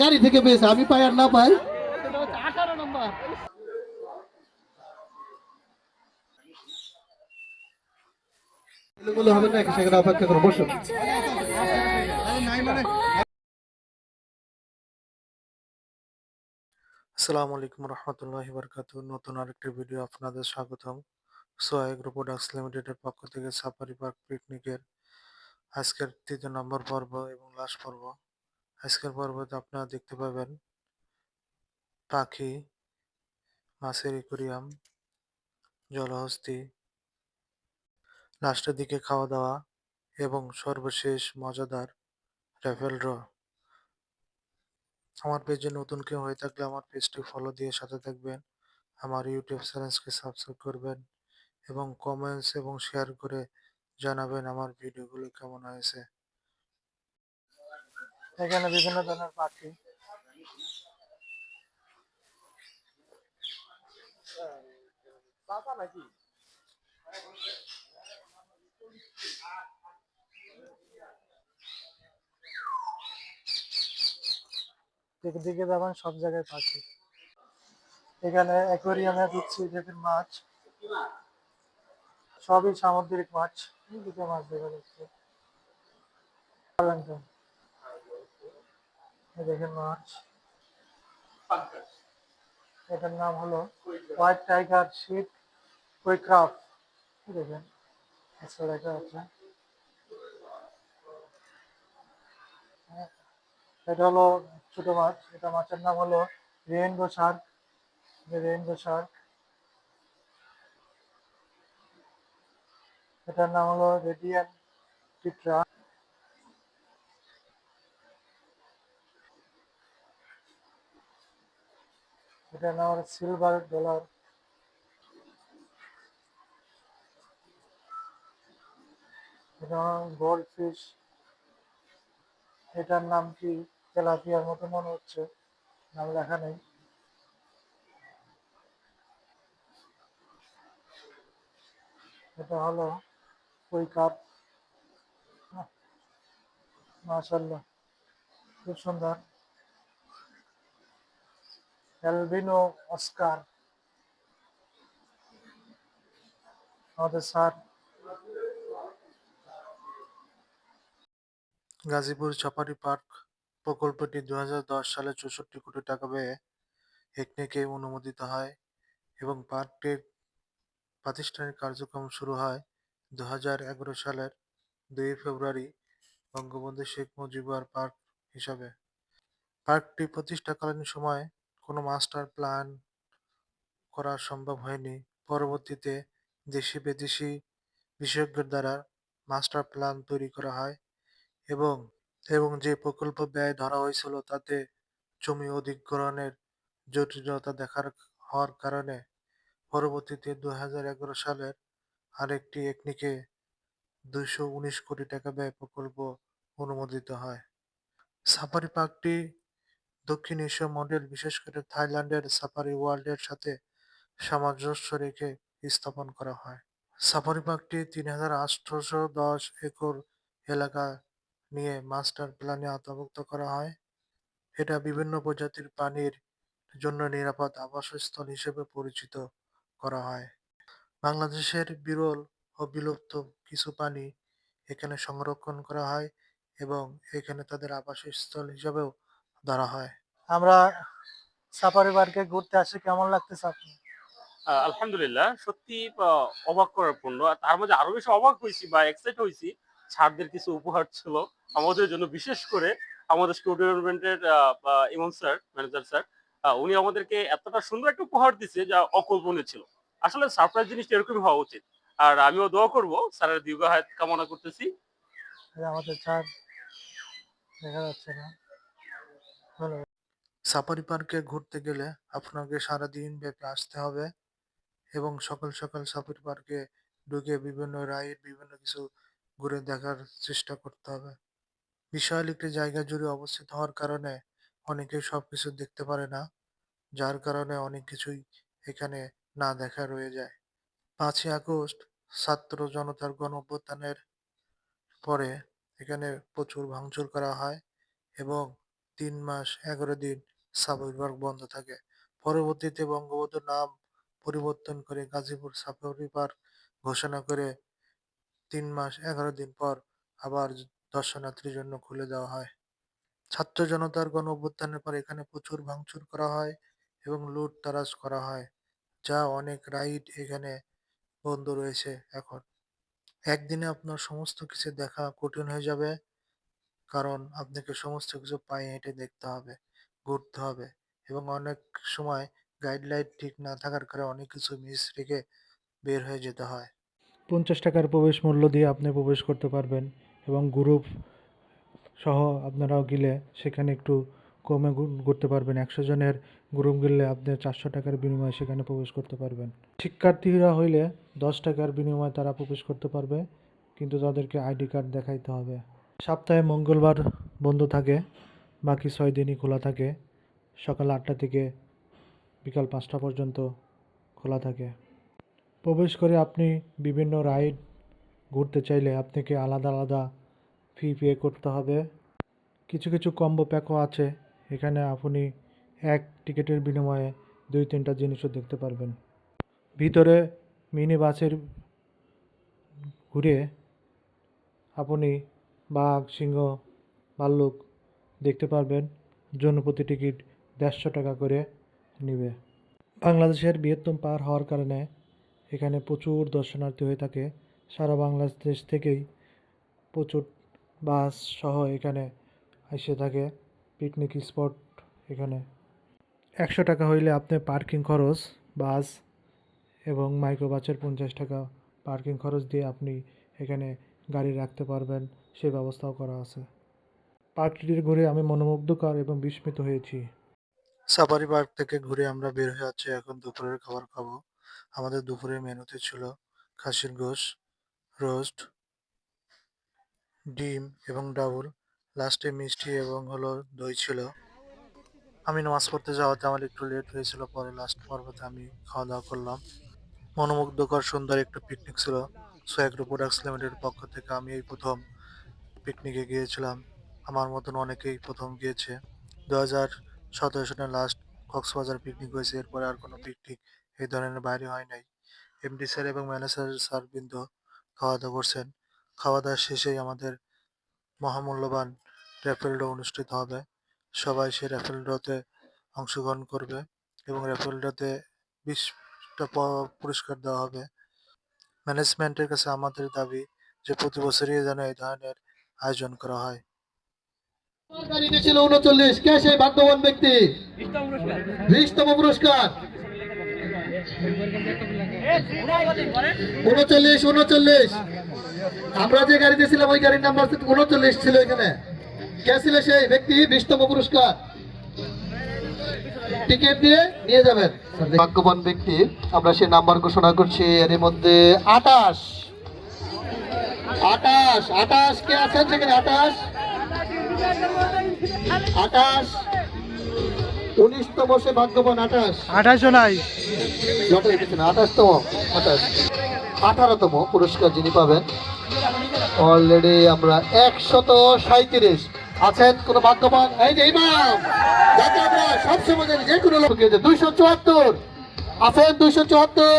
গাড়ি থেকে পেয়েছে আমি পাই আর না পাই? আঠারো নম্বর। হবে না সেখানে অপেক্ষা করো বসো। আসসালামু আলাইকুম রহমতুল্লাহি বরকাত নতুন আরেকটি ভিডিও আপনাদের স্বাগতম। সোয়া এগ্রো প্রোডাক্টস লিমিটেডের পক্ষ থেকে সাফারি পার্ক পিকনিকের আজকের তৃতীয় নম্বর পর্ব এবং লাস্ট পর্ব। আজকের পর্বতে আপনারা দেখতে পাবেন পাখি, মাছের ইকুরিয়াম জলহস্তি লাস্টের দিকে খাওয়া দাওয়া এবং সর্বশেষ মজাদার র্যাফেল ড্র আমার পেজে নতুন কেউ হয়ে থাকলে আমার পেজটি ফলো দিয়ে সাথে থাকবেন। আমার ইউটিউব চ্যানেলকে সাবস্ক্রাইব করবেন এবং কমেন্টস এবং শেয়ার করে জানাবেন আমার ভিডিওগুলো কেমন হয়েছে। এখানে বিভিন্ন ধরনের পাখি। দিকে যাবেন সব জায়গায় পাখি। এখানে অ্যাকোয়ারিয়ামে দিচ্ছি দেখেন মাছ। সবই সামুদ্রিক মাছ। মাছ দেখা যাচ্ছে মাছ। এটার নাম হলো হোয়াইট টাইগার শিপ কুইক্রাফ দেখেন আচ্ছা এটা হলো ছোট মাছ। এটা মাছের নাম হলো রেইনবো শার্ক। রেইনবো শার্ক এটার নাম হলো রেডিয়ান টিট্রা এটার নাম হলো সিলভার ডলার এটা গোল্ড ফিশ এটার নাম কি তেলাপিয়ার মতো মনে হচ্ছে? নাম লেখা নেই। এটা হলো ওই কাপ? মাশাল্লাহ খুব সুন্দর। Albino Oscar. আমাদের স্যার গাজীপুর সাফারি পার্ক প্রকল্পটি দু হাজার দশ সালে চৌষট্টি কোটি টাকা ব্যয়ে একনেকে অনুমোদিত হয় এবং পার্কটির প্রাতিষ্ঠানিক কার্যক্রম শুরু হয় দু হাজার এগারো সালের দুই ফেব্রুয়ারি বঙ্গবন্ধু শেখ মুজিবুর পার্ক হিসাবে। পার্কটি প্রতিষ্ঠাকালীন সময়ে কোনো মাস্টার প্ল্যান করা সম্ভব হয়নি। পরবর্তীতে দেশি বিদেশি বিশেষজ্ঞের দ্বারা মাস্টার প্ল্যান তৈরি করা হয় এবং এবং যে প্রকল্প ব্যয় ধরা হয়েছিল তাতে জমি অধিগ্রহণের জটিলতা দেখার হওয়ার কারণে পরবর্তীতে দুহাজার এগারো সালের আরেকটি একনিকে দুইশো উনিশ কোটি টাকা ব্যয় প্রকল্প অনুমোদিত হয়। সাফারি পার্কটি দক্ষিণ এশীয় মডেল, বিশেষ করে থাইল্যান্ডের সাফারি ওয়ার্ল্ডের সাথে সামঞ্জস্য রেখে স্থাপন করা হয়। সাফারি পার্কটি তিন হাজার আটশোশো দশ একর এলাকা নিয়ে মাস্টার প্ল্যানে আওতাভুক্ত করা হয়। এটা বিভিন্ন প্রজাতির প্রাণীর জন্য নিরাপদ আবাসস্থল হিসেবে পরিচিত করা হয়। বাংলাদেশের বিরল ও বিলুপ্ত কিছু প্রাণী এখানে সংরক্ষণ করা হয় এবং এখানে তাদের আবাসস্থল হিসাবেও ধরা হয়। আমরা সাফারি পার্কে ঘুরতে আসি, কেমন লাগতেছে আপনি আলহামদুলিল্লাহ, সত্যি অবাক করার পূর্ণ তার মধ্যে আরও বেশি অবাক হয়েছি বা এক্সাইট হয়েছি। ছাড়দের কিছু উপহার ছিল। আমাদের জন্য বিশেষ করে আমাদের স্টুডেন্টের ইমন স্যার ম্যানেজার স্যার উনি আমাদেরকে এতটা সুন্দর একটা উপহার দিছে যা অকল্পনীয় ছিল। আসলে সারপ্রাইজ জিনিসটা এরকমই হওয়া উচিত। আর আমিও দোয়া করব স্যারের দীর্ঘ হায়াত কামনা করতেছি। আমাদের ছাদ দেখা যাচ্ছে না। সাফারি পার্কে ঘুরতে গেলে আপনাকে সারাদিন ব্যাপী আসতে হবে এবং সকাল সকাল সাফারি পার্কে ঢুকে বিভিন্ন রাইড বিভিন্ন কিছু ঘুরে দেখার চেষ্টা করতে হবে। বিশাল একটি জায়গা জুড়ে অবস্থিত হওয়ার কারণে অনেকে সবকিছু দেখতে পারে না যার কারণে অনেক কিছুই এখানে না দেখা রয়ে যায়। পাঁচই আগস্ট ছাত্র জনতার গণ অভ্যুত্থানের পরে এখানে প্রচুর ভাঙচুর করা হয় এবং তিন মাস এগারো দিন পার্ক বন্ধ থাকে। পরবর্তীতে বঙ্গবন্ধুর নাম পরিবর্তন করে গাজীপুর সাফারি পার্ক ঘোষণা করে তিন মাস এগারো দিন পর আবার দর্শনার্থীর জন্য খুলে দেওয়া হয়। ছাত্র জনতার গণ অভ্যুত্থানের পর এখানে প্রচুর ভাঙচুর করা হয় এবং লুট তারাজ করা হয়। যা অনেক রাইড এখানে বন্ধ রয়েছে এখন। একদিনে আপনার সমস্ত কিছু দেখা কঠিন হয়ে যাবে, কারণ আপনাকে সমস্ত কিছু পায়ে হেঁটে দেখতে হবে, ঘুরতে হবে এবং অনেক সময় গাইডলাইন ঠিক না থাকার কারণে অনেক কিছু মিস রেখে বের হয়ে যেতে হয়। পঞ্চাশ টাকার প্রবেশ মূল্য দিয়ে আপনি প্রবেশ করতে পারবেন এবং গ্রুপ সহ আপনারাও গেলে সেখানে একটু কমে ঘুরতে পারবেন। একশো জনের গ্রুপ গেলে আপনি চারশো টাকার বিনিময়ে সেখানে প্রবেশ করতে পারবেন। শিক্ষার্থীরা হইলে দশ টাকার বিনিময়ে তারা প্রবেশ করতে পারবে, কিন্তু তাদেরকে আইডি কার্ড দেখাইতে হবে। সপ্তাহে মঙ্গলবার বন্ধ থাকে, বাকি ছয় দিনই খোলা থাকে। সকাল আটটা থেকে বিকাল পাঁচটা পর্যন্ত খোলা থাকে। প্রবেশ করে আপনি বিভিন্ন রাইড ঘুরতে চাইলে আপনাকে আলাদা আলাদা ফি পে করতে হবে। কিছু কিছু কম্বো প্যাকও আছে। এখানে আপনি এক টিকিটের বিনিময়ে দুই তিনটা জিনিসও দেখতে পারবেন। ভিতরে মিনি বাসের ঘুরে আপনি বাঘ, সিংহ, ভাল্লুক দেখতে পারবেন। জনপ্রতি টিকিট দেড়শো টাকা করে নেবে। বাংলাদেশের বৃহত্তম পার হওয়ার কারণে এখানে প্রচুর দর্শনার্থী হয়ে থাকে। সারা বাংলাদেশ থেকেই প্রচুর বাস সহ এখানে এসে থাকে। পিকনিক স্পট এখানে। একশো টাকা হইলে আপনি পার্কিং খরচ বাস এবং মাইক্রো বাসের পঞ্চাশ টাকা পার্কিং খরচ দিয়ে আপনি এখানে গাড়ি রাখতে পারবেন, সে ব্যবস্থাও করা আছে। পার্কটির ঘুরে আমি মনোমুগ্ধকর এবং বিস্মিত হয়েছি। সাফারি পার্ক থেকে ঘুরে আমরা বের হয়ে যাচ্ছি এখন দুপুরের খাবার খাব। আমাদের দুপুরের মেনুতে ছিল খাসির গোশ রোস্ট ডিম এবং ডাবল। লাস্টে মিষ্টি এবং হলো দই ছিল। আমি নামাজ পড়তে যাওয়াতে আমার একটু লেট হয়েছিল, পরে লাস্ট পর্বতে আমি খাওয়া দাওয়া করলাম। মনোমুগ্ধকর, সুন্দর একটু পিকনিক ছিল। সোয়াগ্রো প্রোডাক্টস লিমিটেডের পক্ষ থেকে আমি এই প্রথম পিকনিকে গিয়েছিলাম। আমার মতন অনেকেই প্রথম গিয়েছে। দু হাজার সতেরো সালে লাস্ট কক্সবাজার পিকনিক হয়েছে, এরপরে আর কোনো পিকনিক এই ধরনের বাইরে হয় নাই। এমডি স্যার এবং ম্যানেজার স্যার বৃন্দ খাওয়া দাওয়া করছেন। খাওয়া দাওয়া শেষেই আমাদের মহামূল্যবান র্যাফেল ড্র অনুষ্ঠিত হবে। সবাই সেই র্যাফেল ড্রতে অংশগ্রহণ করবে এবং র্যাফেল ড্রতে বিশটা পুরস্কার দেওয়া হবে। ম্যানেজমেন্টের কাছে আমাদের দাবি যে প্রতি বছরই যেন এই ধরনের আয়োজন করা হয়। ছিল উনচল্লিশ কে সেই ভাগ্যবান ব্যক্তি? বিশতম পুরস্কার। উনচল্লিশ উনচল্লিশ। আমরা যে গাড়িতে ছিলাম, ওই গাড়ির নাম্বার উনচল্লিশ ছিল এখানে। কে ছিল সেই ব্যক্তি? বিশতম পুরস্কার। টিকিট দিয়ে নিয়ে যাবেন। ব্যক্তি, আমরা সেই নাম্বার ঘোষণা করছি। মধ্যে কে আছেন আটাশ। উনিশতম সে ভাগ্যবান আটাশ আঠাশো নাই। আঠাশতম আঠাশ। আঠারোতম পুরস্কার যিনি পাবেন অলরেডি আমরা একশত সাঁত্রিশ আছেন কোন ভাগ্যবান? এই যে ইমাম যাকে আমরা সবসময় জানি যে কোনো লোক দুইশো চুয়াত্তর। আছেন দুইশো চুয়াত্তর?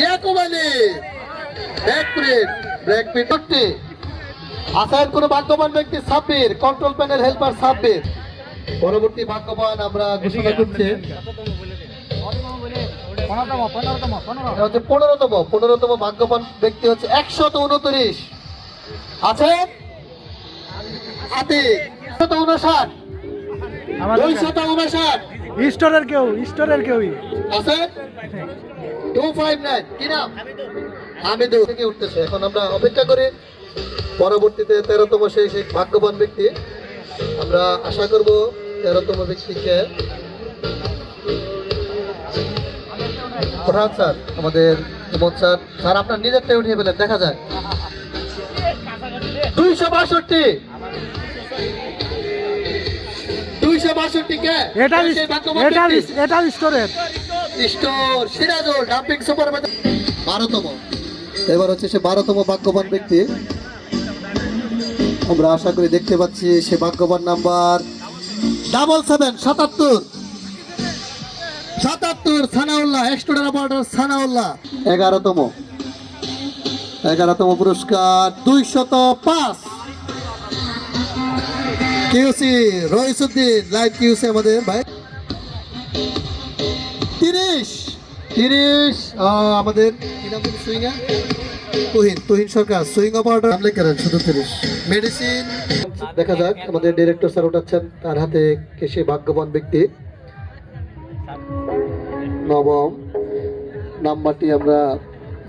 Yakub Ali back print back print আছেন কোন ভাগ্যবান ব্যক্তি? Sabbir control panel helper Sabbir. পরবর্তী ভাগ্যবান আমরা ঘোষণা করছি পনেরোতম পনেরোতম ভাগ্যবান ব্যক্তি হচ্ছে একশত উনত্রিশ। আছে আতিক একশত উনষাট। দুইশত উনষাট। স্টোরের কেউ স্টোরের কেউই। আছে টু ফাইভ নাইন কি নাম? হামিদু থেকে উঠতেছে। এখন আমরা অপেক্ষা করি পরবর্তীতে তেরোতম সেই সেই ভাগ্যবান ব্যক্তি। আমরা আশা করব তেরোতম ব্যক্তিকে প্রধান স্যার আমাদের সুমন স্যার। স্যার আপনার নিজেরটাই উঠিয়ে ফেলেন দেখা যায় দুইশো বাষট্টি। দুইশো বাষট্টি কে এটা কে এটা এটা স্টোরের স্টোর সিরাজুল ডাম্পিং সুপার বারোতম। এবার হচ্ছে সে বারোতম ভাগ্যবান ব্যক্তি। আমরা আশা করি দেখতে পাচ্ছি সে ভাগ্যবান নাম্বার ডাবল সেভেন সাতাত্তর। সাতাত্তর সানাউল্লাহ বর্ডার সানাউল্লাহ। এগারোতম। এগারোতম পুরস্কার দুইশত পাঁচ। কিউসি রইসুদ্দিন লাইভ কিউসি আমাদের ভাই। তিরিশ। তিরিশ আমাদের কি নাম বলি সুইঙ্গা তুহিন তুহিন সরকার সুইং অপারেটর। নাম লেখা রাখেন শুধু তিরিশ মেডিসিন দেখা যাক আমাদের ডিরেক্টর স্যার উঠাচ্ছেন তার হাতে কে সে ভাগ্যবান ব্যক্তি? নবম। নাম্বারটি আমরা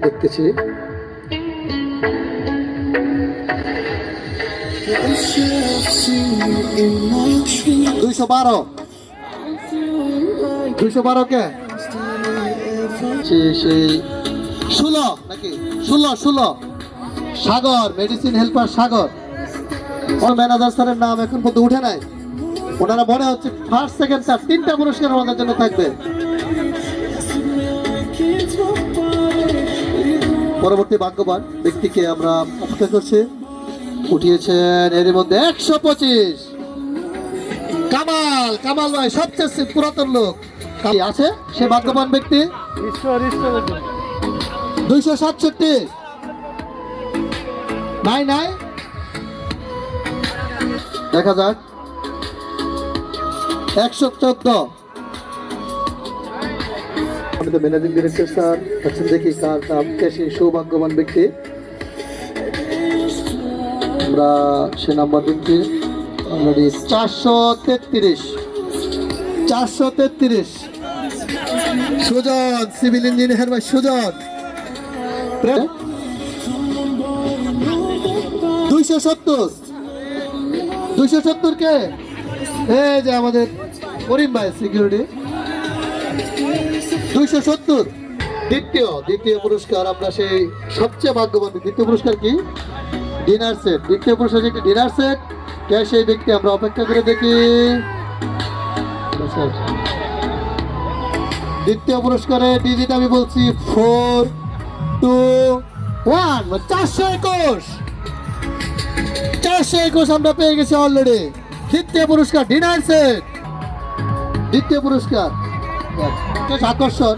দেখতেছি। দুইশো বারো। দুইশো বারো কে? সেই ষোলো, নাকি? ষোলো ষোলো। Sagar medicine helper Sagar. ওর ম্যানেজার স্যারের নাম এখন পর্যন্ত উঠে নাই। ওনারা মনে হচ্ছে ফার্স্ট সেকেন্ড স্যার তিনটা পুরস্কার আমাদের জন্য থাকবে। পরবর্তী ভাগ্যবান ব্যক্তিকে আমরা অপেক্ষা করছি। উঠিয়েছেন এর মধ্যে একশো পঁচিশ। কামাল কামাল ভাই সবচেয়ে পুরাতন লোক। আছে? সে ভাগ্যবান ব্যক্তি? ঈশ্বর ঈশ্বর দুইশো সাতষট্টি। নাই নাই। দেখা যাক। একশো চোদ্দ। আমি তো ম্যানেজিং ডিরেক্টর স্যার আছেন দেখি কার কে সেই সৌভাগ্যবান ব্যক্তি। আমরা সে নাম্বার দিচ্ছি। অলরেডি চারশো তেত্রিশ। চারশো তেত্রিশ। সুজন সিভিল ইঞ্জিনিয়ার ভাই, সুজন। দুইশো সত্তর। দুইশো সত্তর কে? এই যে আমাদের করিম ভাই সিকিউরিটি দুইশো সত্তর। দ্বিতীয় দ্বিতীয় পুরস্কার, আমরা সেই সবচেয়ে ভাগ্যবান দ্বিতীয় পুরস্কার কি? Dinner set. দ্বিতীয় পুরস্কার একটি ডিনার সেট? কে সেই ব্যক্তি? আমরা অপেক্ষা করে দেখি। দ্বিতীয় পুরস্কারে ডিজিট আমি বলছি, ফোর টু ওয়ান চারশো একুশ। চারশো একুশ আমরা পেয়ে গেছি অলরেডি তৃতীয় পুরস্কার ডিনার সেট দ্বিতীয় পুরস্কার আকর্ষণ।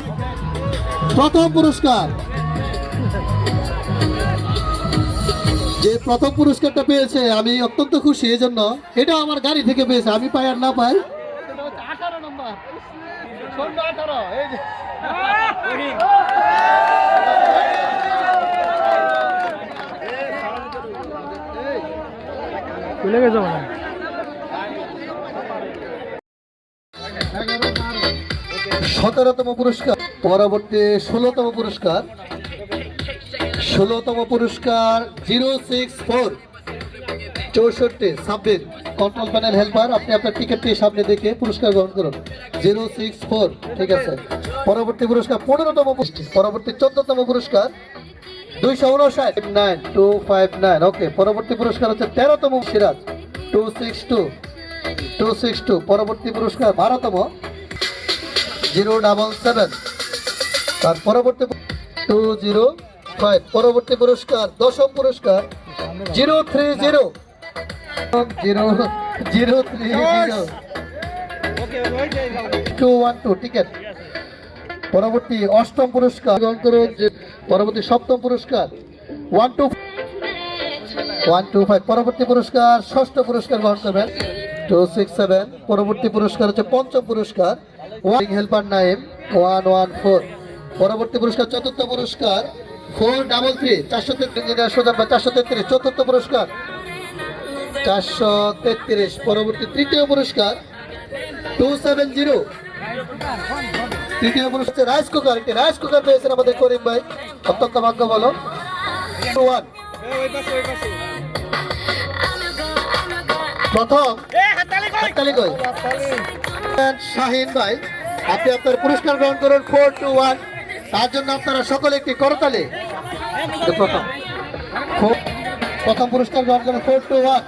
প্রথম পুরস্কার। যে প্রথম পুরস্কারটা পেয়েছে আমি অত্যন্ত খুশি এই জন্য এটা আমার গাড়ি থেকে পেয়েছে আমি পাই আর না পাই। নম্বর ষোলো আঠারো এই যে ভুলে গেছো মানে সতেরোতম পুরস্কার, পরবর্তী ষোলোতম পুরস্কার ষোলোতম পুরস্কার জিরো সিক্স ফোর, চৌষট্টি সাব্বির কন্ট্রোল প্যানেল হেল্পার আপনি আপনার টিকিটটি সামনে দেখে পুরস্কার গ্রহণ করুন। জিরো সিক্স ফোর, ঠিক আছে। পরবর্তী পুরস্কার, পনেরোতম পরবর্তী চোদ্দতম পুরস্কার দুইশো উনষাট nine two five nine okay পরবর্তী পুরস্কার হচ্ছে তেরোতম Siraj two six two two six two পরবর্তী পুরস্কার বারোতম জিরো ডাবল সেভেন তার পরবর্তী টু জিরো ফাইভ পরবর্তী পুরস্কার দশম পুরস্কার zero three zero zero zero three zero two one two ticket পরবর্তী অষ্টম পুরস্কার পরবর্তী সপ্তম পুরস্কার one two one two five পরবর্তী পুরস্কার, ষষ্ঠ পুরস্কার গ্রহণ করবেন টু সিক্স সেভেন পরবর্তী পুরস্কার হচ্ছে পঞ্চম পুরস্কার one helper Naim one one four পরবর্তী পুরস্কার, চতুর্থ পুরস্কার ফোর ডাবল থ্রি চারশো তেত্রিশ চারশো তেত্রিশ, চতুর্থ পুরস্কার, চারশো তেত্রিশ, পরবর্তী তৃতীয় পুরস্কার টু সেভেন জিরো তৃতীয় পুরস্কার রাইস কুকার একটি রাইস কুকার পেয়েছেন আমাদের করিম ভাই। অত্যন্ত ভাগ্য বলো। ওয়ান প্রথম শাহিন ভাই আপনি আপনার পুরস্কার গ্রহণ করুন ফোর টু ওয়ান তার জন্য আপনারা সকলে একটি করতালি। প্রথম। প্রথম পুরস্কার গ্রহণ করেন ফোর টু ওয়ান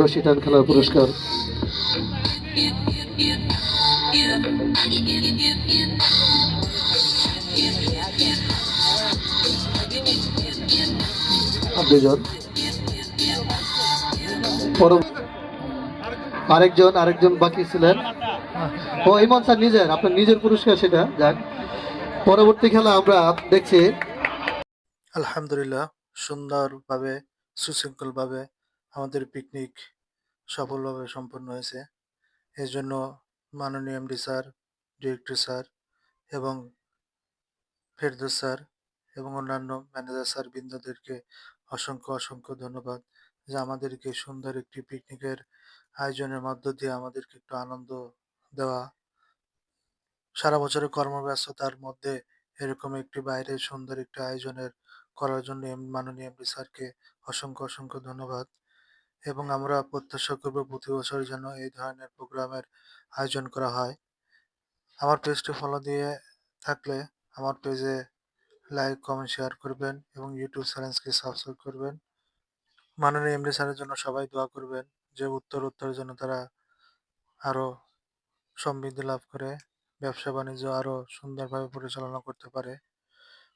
রশি টান খেলার পুরস্কার। দুজন। আরেকজন আরেকজন বাকি ছিলেন। ও, ইমন স্যার নিজের, আপনার নিজের পুরস্কার সেটা, যাক। পরবর্তী খেলা আমরা দেখছি। আলহামদুলিল্লাহ, সুন্দরভাবে, সুশৃঙ্খলভাবে আমাদের পিকনিক সফলভাবে সম্পন্ন হয়েছে। এর জন্য মাননীয় এমডি স্যার, ডিরেক্টর স্যার এবং ফেরদৌস স্যার এবং অন্যান্য ম্যানেজার স্যার বৃন্দদেরকে অসংখ্য অসংখ্য ধন্যবাদ যে আমাদেরকে সুন্দর একটি পিকনিকের আয়োজনের মধ্য দিয়ে আমাদেরকে একটু আনন্দ দেওয়া। সারা বছরের কর্মব্যস্ততার মধ্যে এরকম একটি বাইরে সুন্দর একটি আয়োজনের করার জন্য মাননীয় এমডি স্যারকে অসংখ্য অসংখ্য ধন্যবাদ। এবং আমরা প্রত্যাশা করব প্রতি বছর যেন এই ধরনের প্রোগ্রামের আয়োজন করা হয়। আমার পেজটি ফলো দিয়ে থাকলে আমার পেজে লাইক কমেন্ট শেয়ার করবেন এবং ইউটিউব চ্যানেলকে সাবস্ক্রাইব করবেন। মাননীয় এমডি স্যারের জন্য সবাই দোয়া করবেন যে উত্তর উত্তর যেন তারা আরও সমৃদ্ধি লাভ করে, ব্যবসা বাণিজ্য আরও সুন্দরভাবে পরিচালনা করতে পারে।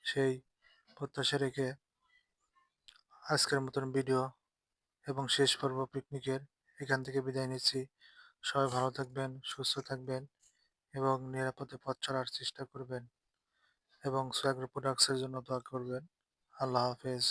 সেই প্রত্যাশা রেখে আজকের মতন ভিডিও এবং শেষ পর্ব পিকনিকের এখান থেকে বিদায় নিচ্ছি। সবাই ভালো থাকবেন, সুস্থ থাকবেন এবং নিরাপদে পথ চলার চেষ্টা করবেন। এবং সোয়াগ্র প্রোডাক্টসের জন্য দোয়া করবেন। আল্লাহ হাফেজ।